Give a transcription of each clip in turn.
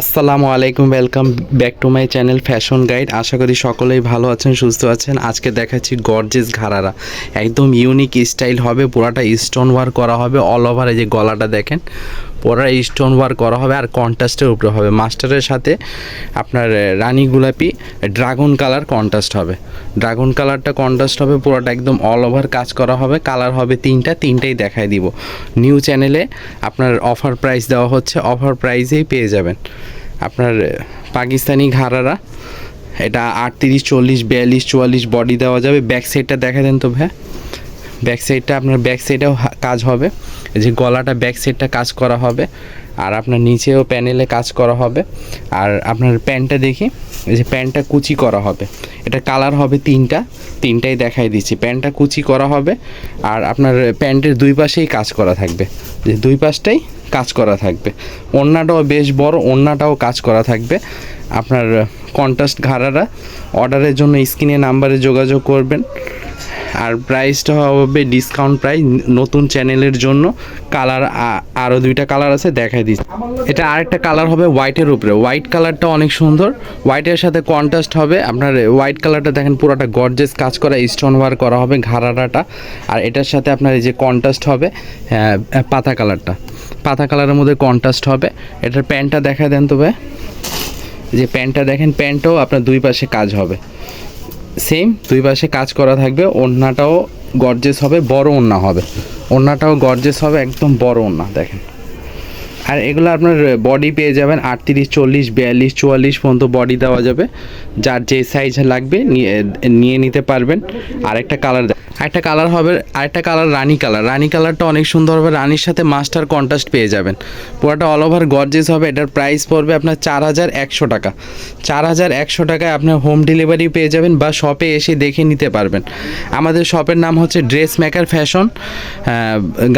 আসসালামু আলাইকুম welcome back to my channel fashion guide আশা করি সকলেই ভালো আছেন, সুস্থ আছেন। আজকে দেখাচ্ছি গর্জেস ঘাড়ারা। একদম ইউনিক স্টাইল হবে, পুরাটা স্টোন ওয়ার করা হবে অল ওভার এই যে গলাটা দেখেন। পুরা স্টোন ওয়ার করা হবে আর কন্ট্রাস্টের উপরে হবে। মাস্টারের সাথে আপনার রানী গোলাপি ড্রাগন কালার কন্ট্রাস্ট হবে। ড্রাগন কালারটা কন্ট্রাস্ট হবে, পুরোটা একদম অল ওভার কাজ করা হবে। কালার হবে তিনটা, তিনটাই দেখাই দিব। নিউ চ্যানেলে আপনার অফার প্রাইস দেওয়া হচ্ছে অফার প্রাইসেই পেয়ে যাবেন। আপনার পাকিস্তানি ঘাড়ারা, এটা আটত্রিশ, চল্লিশ, বিয়াল্লিশ, চুয়াল্লিশ বডি দেওয়া যাবে। ব্যাক সাইডটা দেখা দেন তো ভাই ব্যাক সাইডটা আপনার ব্যাক সাইডেও কাজ হবে। এই যে গলাটা ব্যাক সাইডটা কাজ করা হবে, আর আপনার নিচেও প্যানেলে কাজ করা হবে। আর আপনার প্যান্টটা দেখি, এই যে প্যান্টটা কুচি করা হবে। এটা কালার হবে তিনটা, তিনটাই দেখাই দিচ্ছি। প্যান্টটা কুচি করা হবে, আর আপনার প্যান্টের দুই পাশেই কাজ করা থাকবে। যে দুই পাশটাই কাজ করা থাকবে। ওড়নাটাও বেশ বড়, ওড়নাটাও কাজ করা থাকবে। আপনার কন্ট্রাস্ট ঘাড়ারা অর্ডারের জন্য স্ক্রিনে নাম্বারে যোগাযোগ করবেন। আর প্রাইসটা হবে ডিসকাউন্ট প্রাইস নতুন চ্যানেলের জন্য। কালার আরও দুইটা কালার আছে দেখাই দিচ্ছি। এটা আরেকটা কালার হবে হোয়াইটের উপরে। হোয়াইট কালারটা অনেক সুন্দর। হোয়াইটের সাথে কন্ট্রাস্ট হবে। আপনার হোয়াইট কালারটা দেখেন পুরোটা গর্জেস কাজ করা স্টোন ওয়ার করা হবে ঘাড়াটা। আর এটার সাথে আপনার এই যে কন্ট্রাস্ট হবে আহ, পাতা কালারটা পাতা কালারের মধ্যে কন্ট্রাস্ট হবে। এটার প্যান্টটা দেখা দেন তবে যে প্যান্টটা দেখেন প্যান্টও আপনার দুই পাশে কাজ হবে। সেম দুই পাশে কাজ করা থাকবে, ওড়নাটাও গর্জেস হবে, বড় ওড়না হবে। ওড়নাটাও গর্জেস হবে, একদম বড় ওড়না, দেখেন। আর এগুলো আপনার বডি পেয়ে যাবেন আটত্রিশ, চল্লিশ, বিয়াল্লিশ, চুয়াল্লিশ পর্যন্ত বডি দেওয়া যাবে। যার যে সাইজ লাগবে নিয়ে নিতে পারবেন। আরেকটা কালার আরেকটা কালার হবে, আরেকটা কালার রানি কালার রানি কালারটা অনেক সুন্দর হবে। রানির সাথে মাস্টার কন্ট্রাস্ট পেয়ে যাবেন। পুরোটা অল ওভার গর্জেস হবে। এটার প্রাইস পড়বে আপনার চার হাজার একশো টাকা। চার হাজার একশো টাকায় আপনার হোম ডেলিভারি পেয়ে যাবেন বা শপে এসে দেখে নিতে পারবেন। আমাদের শপের নাম হচ্ছে dress maker fashion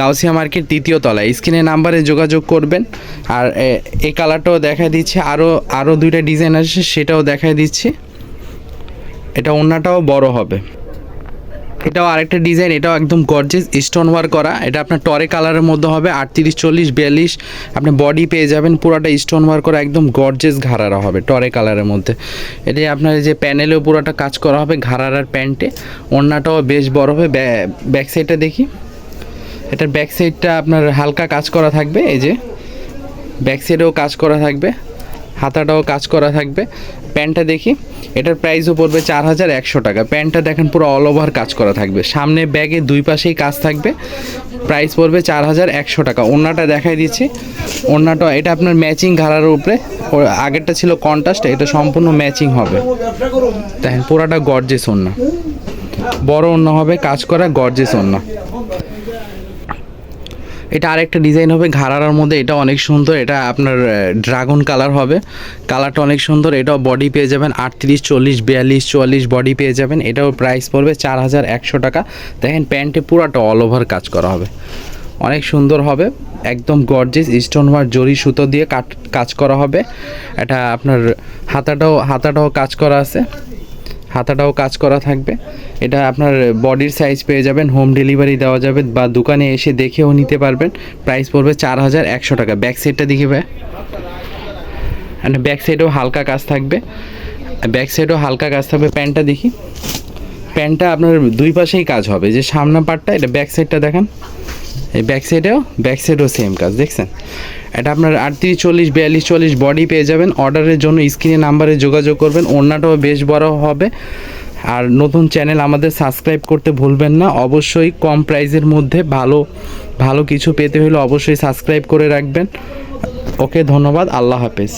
Gausia market তৃতীয় তলায়। স্ক্রিনে নাম্বারে যোগাযোগ করবেন। আর এই কালারটাও দেখাই দিচ্ছি। আরও আরও দুইটা ডিজাইন আছে, সেটাও দেখাই দিচ্ছি। এটা ওড়নাটাও বড় হবে। এটাও আরেকটা ডিজাইন এটাও একদম গর্জেস স্টোন ওয়ার করা। এটা আপনার টরে কালারের মধ্যে হবে, আটত্রিশ, চল্লিশ, বিয়াল্লিশ। আপনি বডি পেয়ে যাবেন, পুরোটা স্টোন ওয়ার করা, একদম গর্জেস ঘাড়ারা হবে টরে কালারের মধ্যে। এটাই আপনার যে প্যানেলেও পুরোটা কাজ করা হবে ঘাড়ারার প্যান্টে ওড়নাটাও বেশ বড় হবে ব্যাক সাইডটা দেখি। এটার ব্যাক সাইডটা আপনার হালকা কাজ করা থাকবে, এই যে। ব্যাক সাইডেও কাজ করা থাকবে, হাতাটাও কাজ করা থাকবে। প্যান্টটা দেখি, এটার প্রাইসও পড়বে চার হাজার একশো টাকা। প্যান্টটা দেখেন পুরো অল ওভার কাজ করা থাকবে। সামনে ব্যাগে দুই পাশেই কাজ থাকবে প্রাইস পড়বে চার হাজার একশো টাকা। ওড়নাটা দেখাই দিচ্ছি। ওড়নাটা, এটা আপনার ম্যাচিং ঘাড়ার উপরে আগেরটা ছিল কন্ট্রাস্ট এটা সম্পূর্ণ ম্যাচিং হবে। দেখেন পুরাটা গর্জেস ওড়না। বড় ওড়না হবে, কাজ করা গর্জেস ওড়না। এটা আরেকটা ডিজাইন হবে ঘাড়ার মধ্যে এটা অনেক সুন্দর, এটা আপনার ড্রাগন কালার হবে। কালারটা অনেক সুন্দর, এটাও বডি পেয়ে যাবেন, আটত্রিশ, চল্লিশ, বিয়াল্লিশ, চুয়াল্লিশ বডি পেয়ে যাবেন, এটাও প্রাইস পড়বে চার হাজার একশো টাকা। দেখেন প্যান্টে পুরাটা অল ওভার কাজ করা হবে। অনেক সুন্দর হবে, একদম গর্জেস স্টোন ওয়ার জরি সুতো দিয়ে কাট, কাজ করা হবে। এটা আপনার হাতাটাও হাতাটাও কাজ করা আছে। হাতাটাও কাজ করা থাকবে। এটা আপনার বডির সাইজ পেয়ে যাবেন হোম ডেলিভারি দেওয়া যাবে বা দোকানে এসে দেখেও নিতে পারবেন। প্রাইস পড়বে চার হাজার একশো টাকা। ব্যাক সাইডটা দেখে ভাই মানে ব্যাক সাইডেও হালকা কাজ থাকবে। ব্যাক সাইডেও হালকা কাজ থাকবে। প্যান্টটা দেখি। প্যান্টটা আপনার দুই পাশেই কাজ হবে। যে সামনা পার্টটা এটা ব্যাক সাইডটা দেখেন। এই ব্যাক সাইডেও ব্যাক সাইডেও সেম কাজ, দেখছেন? এটা আপনার আটত্রিশ, চল্লিশ, বিয়াল্লিশ, চল্লিশ বডি পেয়ে যাবেন। অর্ডারের জন্য স্ক্রিনে নাম্বারে যোগাযোগ করবেন। ওড়নাটাও বেশ বড় হবে। আর নতুন চ্যানেল আমাদের সাবস্ক্রাইব করতে ভুলবেন না। অবশ্যই কম প্রাইসের মধ্যে ভালো ভালো কিছু পেতে হলে অবশ্যই সাবস্ক্রাইব করে রাখবেন। ওকে, ধন্যবাদ। আল্লাহ হাফেজ।